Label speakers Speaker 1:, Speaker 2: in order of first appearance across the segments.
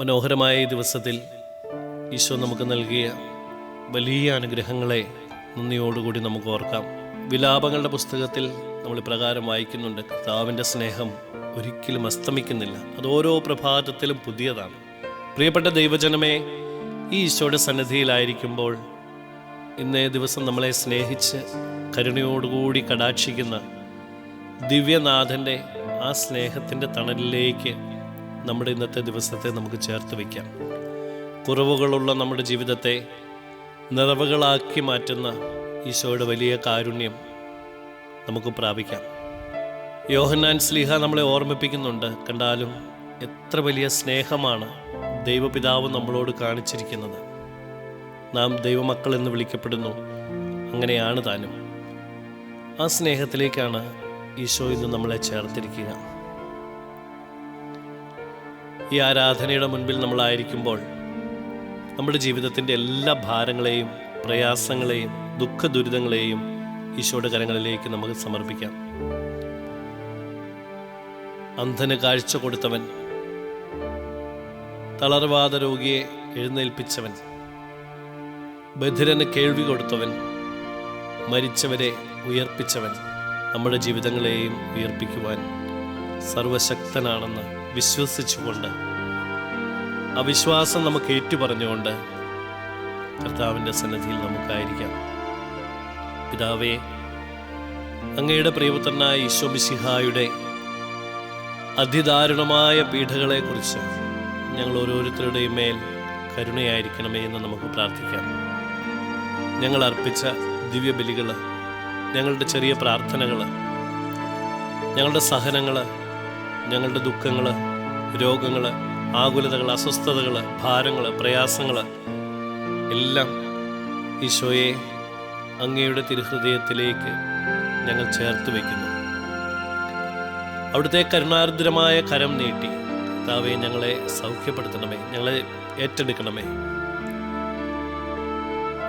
Speaker 1: മനോഹരമായ ഈ ദിവസത്തിൽ ഈശോ നമുക്ക് നൽകിയ വലിയ അനുഗ്രഹങ്ങളെ നന്ദിയോടുകൂടി നമുക്ക് ഓർക്കാം. വിലാപങ്ങളുടെ പുസ്തകത്തിൽ നമ്മൾ പ്രകാരം വായിക്കുന്നുണ്ട് കർത്താവിന്റെ സ്നേഹം ഒരിക്കലും അസ്തമിക്കുന്നില്ല. അത് ഓരോ പ്രഭാതത്തിലും പുതിയതാണ്. പ്രിയപ്പെട്ട ദൈവജനമേ ഈ ഈശോയുടെ സന്നിധിയിലായിരിക്കുമ്പോൾ ഇന്നേ ദിവസം നമ്മളെ സ്നേഹിച്ച് കരുണയോടുകൂടി കടാക്ഷിക്കുന്ന ദിവ്യനാഥന്റെ ആ സ്നേഹത്തിന്റെ തണലിലേക്ക് നമ്മുടെ ഇന്നത്തെ ദിവസത്തെ നമുക്ക് ചേർത്ത് വയ്ക്കാം. കുറവുകളുള്ള നമ്മുടെ ജീവിതത്തെ നിറവുകളാക്കി മാറ്റുന്ന ഈശോയുടെ വലിയ കാരുണ്യം നമുക്ക് പ്രാപിക്കാം. യോഹന്നാൻ സ്ലീഹ നമ്മളെ ഓർമ്മിപ്പിക്കുന്നുണ്ട്. കണ്ടാലും എത്ര വലിയ സ്നേഹമാണ് ദൈവപിതാവ് നമ്മളോട് കാണിച്ചിരിക്കുന്നത്. നാം ദൈവമക്കൾ എന്ന് വിളിക്കപ്പെടുന്നു. അങ്ങനെയാണ് താനും. ആ സ്നേഹത്തിലേക്കാണ് ഈശോ ഇന്ന് നമ്മളെ ചേർത്തിരിക്കുക. ഈ ആരാധനയുടെ മുൻപിൽ നമ്മളായിരിക്കുമ്പോൾ നമ്മുടെ ജീവിതത്തിന്റെ എല്ലാ ഭാരങ്ങളെയും പ്രയാസങ്ങളെയും ദുഃഖ ദുരിതങ്ങളെയും ഈശോയുടെ കരങ്ങളിലേക്ക് നമുക്ക് സമർപ്പിക്കാം. അന്ധന് കാഴ്ച കൊടുത്തവൻ തളർവാദ രോഗിയെ എഴുന്നേൽപ്പിച്ചവൻ ബധിരന് കേൾവി കൊടുത്തവൻ മരിച്ചവരെ ഉയർപ്പിച്ചവൻ നമ്മുടെ ജീവിതങ്ങളെയും ഉയർപ്പിക്കുവാൻ സർവശക്തനാണെന്ന് വിശ്വസിച്ചുകൊണ്ട് ആ വിശ്വാസം നമുക്ക് ഏറ്റുപറഞ്ഞുകൊണ്ട് കർത്താവിന്റെ സന്നിധിയിൽ നമുക്കായിരിക്കാം. പിതാവേ അങ്ങയുടെ പ്രിയപുത്രനായ ഈശോ മിശിഹായുടെ അതിദാരുണമായ പീഠകളെക്കുറിച്ച് ഞങ്ങൾ ഓരോരുത്തരുടെയും മേൽ കരുണയായിരിക്കണമേ എന്ന് നമുക്ക് പ്രാർത്ഥിക്കാം. ഞങ്ങൾ അർപ്പിച്ച ദിവ്യബലികൾ ഞങ്ങളുടെ ചെറിയ പ്രാർത്ഥനകൾ ഞങ്ങളുടെ സഹനങ്ങൾ ഞങ്ങളുടെ ദുഃഖങ്ങൾ രോഗങ്ങൾ ആകുലതകൾ അസ്വസ്ഥതകൾ ഭാരങ്ങൾ പ്രയാസങ്ങൾ എല്ലാം ഈശോയെ അങ്ങയുടെ തിരുഹൃദയത്തിലേക്ക് ഞങ്ങൾ ചേർത്ത് വയ്ക്കുന്നു. അവിടുത്തെ കരുണാർദ്രമായ കരം നീട്ടി കർത്താവെ ഞങ്ങളെ സൗഖ്യപ്പെടുത്തണമേ ഞങ്ങളെ ഏറ്റെടുക്കണമേ.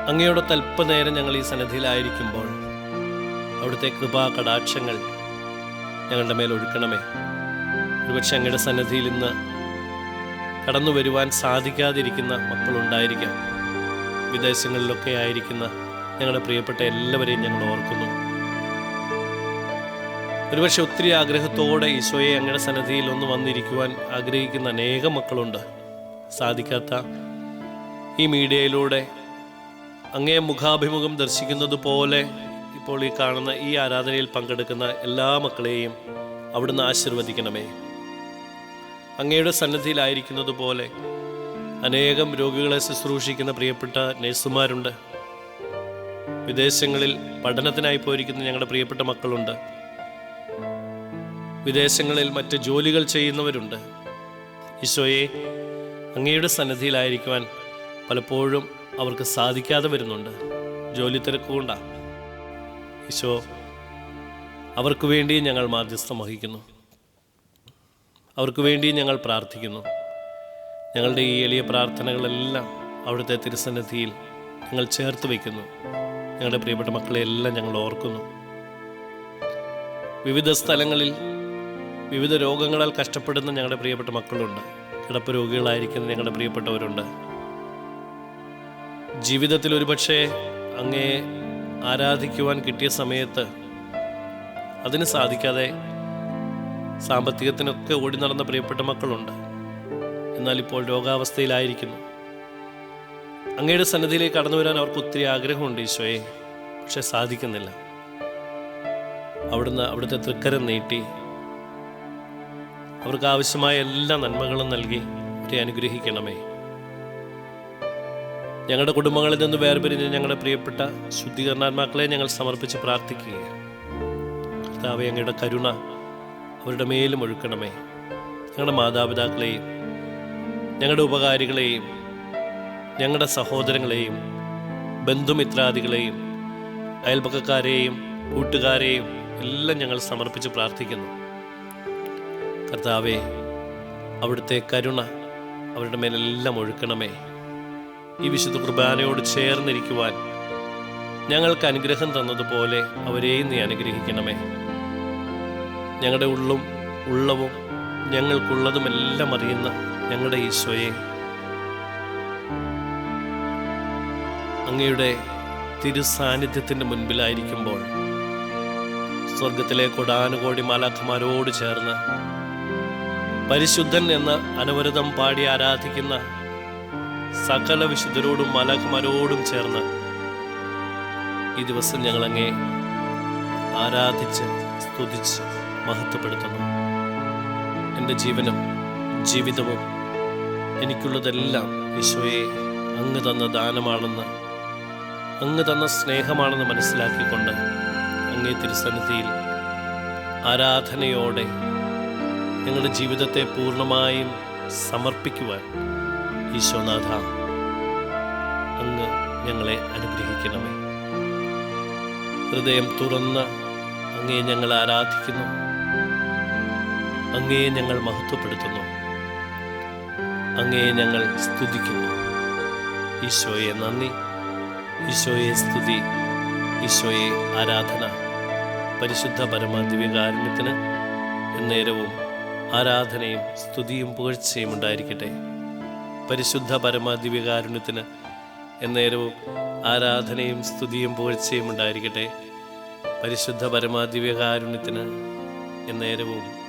Speaker 1: അങ്ങയുടെ തൽപ്പനേരം ഞങ്ങൾ ഈ സന്നിധിയിലായിരിക്കുമ്പോൾ അവിടുത്തെ കൃപാ കടാക്ഷങ്ങൾ ഞങ്ങളുടെ മേൽ ഒഴുക്കണമേ. ഒരുപക്ഷെ അങ്ങയുടെ സന്നദ്ധിയിൽ ഇന്ന് കടന്നു വരുവാൻ സാധിക്കാതിരിക്കുന്ന മക്കളുണ്ടായിരിക്കാം. വിദേശങ്ങളിലൊക്കെ ആയിരിക്കുന്ന ഞങ്ങളുടെ പ്രിയപ്പെട്ട എല്ലാവരെയും ഞങ്ങൾ ഓർക്കുന്നു. ഒരുപക്ഷെ ഒത്തിരി ആഗ്രഹത്തോടെ ഈശോയെ അങ്ങയുടെ സന്നദ്ധിയിൽ ഒന്ന് വന്നിരിക്കുവാൻ ആഗ്രഹിക്കുന്ന അനേകം മക്കളുണ്ട്. സാധിക്കാത്ത ഈ മീഡിയയിലൂടെ അങ്ങേ മുഖാഭിമുഖം ദർശിക്കുന്നത് പോലെ ഇപ്പോൾ ഈ കാണുന്ന ഈ ആരാധനയിൽ പങ്കെടുക്കുന്ന എല്ലാ മക്കളെയും അവിടുന്ന് ആശീർവദിക്കണമേ. അങ്ങയുടെ സന്നദ്ധിയിലായിരിക്കുന്നത് പോലെ അനേകം രോഗികളെ ശുശ്രൂഷിക്കുന്ന പ്രിയപ്പെട്ട നഴ്സുമാരുണ്ട്. വിദേശങ്ങളിൽ പഠനത്തിനായി പോയിരിക്കുന്ന ഞങ്ങളുടെ പ്രിയപ്പെട്ട മക്കളുണ്ട്. വിദേശങ്ങളിൽ മറ്റ് ജോലികൾ ചെയ്യുന്നവരുണ്ട്. ഈശോയെ അങ്ങയുടെ സന്നദ്ധിയിലായിരിക്കുവാൻ പലപ്പോഴും അവർക്ക് സാധിക്കാതെ വരുന്നുണ്ട്. ജോലി തിരക്കുകൊണ്ടാണ് ഈശോ അവർക്ക് വേണ്ടി ഞങ്ങൾ മാധ്യസ്ഥം വഹിക്കുന്നു. അവർക്ക് വേണ്ടി ഞങ്ങൾ പ്രാർത്ഥിക്കുന്നു. ഞങ്ങളുടെ ഈ എളിയ പ്രാർത്ഥനകളെല്ലാം അവിടുത്തെ തിരുസന്നിധിയിൽ ഞങ്ങൾ ചേർത്ത് വയ്ക്കുന്നു. ഞങ്ങളുടെ പ്രിയപ്പെട്ട മക്കളെ എല്ലാം ഞങ്ങൾ ഓർക്കുന്നു. വിവിധ സ്ഥലങ്ങളിൽ വിവിധ രോഗങ്ങളാൽ കഷ്ടപ്പെടുന്ന ഞങ്ങളുടെ പ്രിയപ്പെട്ട മക്കളുണ്ട്. കിടപ്പ് രോഗികളായിരിക്കുന്ന ഞങ്ങളുടെ പ്രിയപ്പെട്ടവരുണ്ട്. ജീവിതത്തിൽ ഒരുപക്ഷെ അങ്ങേ ആരാധിക്കുവാൻ കിട്ടിയ സമയത്ത് അതിന് സാധിക്കാതെ സാമ്പത്തികത്തിനൊക്കെ ഓടി നടന്ന പ്രിയപ്പെട്ട മക്കളുണ്ട്. എന്നാൽ ഇപ്പോൾ രോഗാവസ്ഥയിലായിരിക്കുന്നു. അങ്ങയുടെ സന്നിധിയിലേക്ക് കടന്നു വരാൻ അവർക്ക് ഒത്തിരി ആഗ്രഹമുണ്ട് ഈശോയെ പക്ഷെ സാധിക്കുന്നില്ല. അവിടുന്ന് അവിടുത്തെ തൃക്കരം നീട്ടി അവർക്ക് ആവശ്യമായ എല്ലാ നന്മകളും നൽകി അവരെ അനുഗ്രഹിക്കണമേ. ഞങ്ങളുടെ കുടുംബങ്ങളിൽ നിന്ന് വേർപിരിഞ്ഞ് ഞങ്ങളുടെ പ്രിയപ്പെട്ട ശുദ്ധീകരണാത്മാക്കളെ ഞങ്ങൾ സമർപ്പിച്ച് പ്രാർത്ഥിക്കുകയാണ്. കർത്താവെ അങ്ങയുടെ കരുണ അവരുടെ മേലും ഒഴുക്കണമേ. ഞങ്ങളുടെ മാതാപിതാക്കളെയും ഞങ്ങളുടെ ഉപകാരികളെയും ഞങ്ങളുടെ സഹോദരങ്ങളെയും ബന്ധുമിത്രാദികളെയും അയൽപക്കക്കാരെയും കൂട്ടുകാരെയും എല്ലാം ഞങ്ങൾ സമർപ്പിച്ച് പ്രാർത്ഥിക്കുന്നു. കർത്താവേ അവിടുത്തെ കരുണ അവരുടെ മേലെല്ലാം ഒഴുക്കണമേ. ഈ വിശുദ്ധ കുർബാനയോട് ചേർന്നിരിക്കുവാൻ ഞങ്ങൾക്ക് അനുഗ്രഹം തന്നതുപോലെ അവരെയും നീ അനുഗ്രഹിക്കണമേ. ഞങ്ങളുടെ ഉള്ളും ഉള്ളവും ഞങ്ങൾക്കുള്ളതുമെല്ലാം അറിയുന്ന ഞങ്ങളുടെ ഈശോയെ. അങ്ങയുടെ തിരുസാന്നിധ്യത്തിന്റെ മുൻപിലായിരിക്കുമ്പോൾ സ്വർഗത്തിലെ കൊടാനുകോടി മാലാഖമാരോട് ചേർന്ന് പരിശുദ്ധൻ എന്ന് അനവരതം പാടി ആരാധിക്കുന്ന സകല വിശുദ്ധരോടും മാലാഖമാരോടും ചേർന്ന് ഈ ദിവസം ഞങ്ങളങ്ങേ ആരാധിച്ച് സ്തുതിച്ച് മഹത്വപ്പെടുത്തുന്നു. എന്റെ ജീവനും ജീവിതവും എനിക്കുള്ളതെല്ലാം ഈശോയെ അങ്ങ് തന്ന ദാനമാണെന്ന് അങ്ങ് തന്ന സ്നേഹമാണെന്ന് മനസ്സിലാക്കിക്കൊണ്ട് അങ്ങേ തിരുസന്നിധിയിൽ ആരാധനയോടെ ഞങ്ങളുടെ ജീവിതത്തെ പൂർണമായും സമർപ്പിക്കുവാൻ ഈശോനാഥ അങ്ങ് ഞങ്ങളെ അനുഗ്രഹിക്കണമേ. ഹൃദയം തുറന്ന് അങ്ങേ ഞങ്ങൾ ആരാധിക്കുന്നു. അങ്ങയെ ഞങ്ങൾ മഹത്വപ്പെടുത്തുന്നു. അങ്ങയെ ഞങ്ങൾ സ്തുതിക്കുന്നു. ഈശോയെ നന്ദി. ഈശോയെ സ്തുതി. ഈശോയെ ആരാധന. പരിശുദ്ധ പരമാദിവ്യകാരുണ്യത്തിന് എന്നേരവും ആരാധനയും സ്തുതിയും പുകഴ്ചയും ഉണ്ടായിരിക്കട്ടെ. പരിശുദ്ധ പരമാദിവ്യകാരുണ്യത്തിന് എന്നേരവും ആരാധനയും സ്തുതിയും പുകഴ്ചയും ഉണ്ടായിരിക്കട്ടെ. പരിശുദ്ധ പരമാദിവ്യകാരുണ്യത്തിന് എന്നേരവും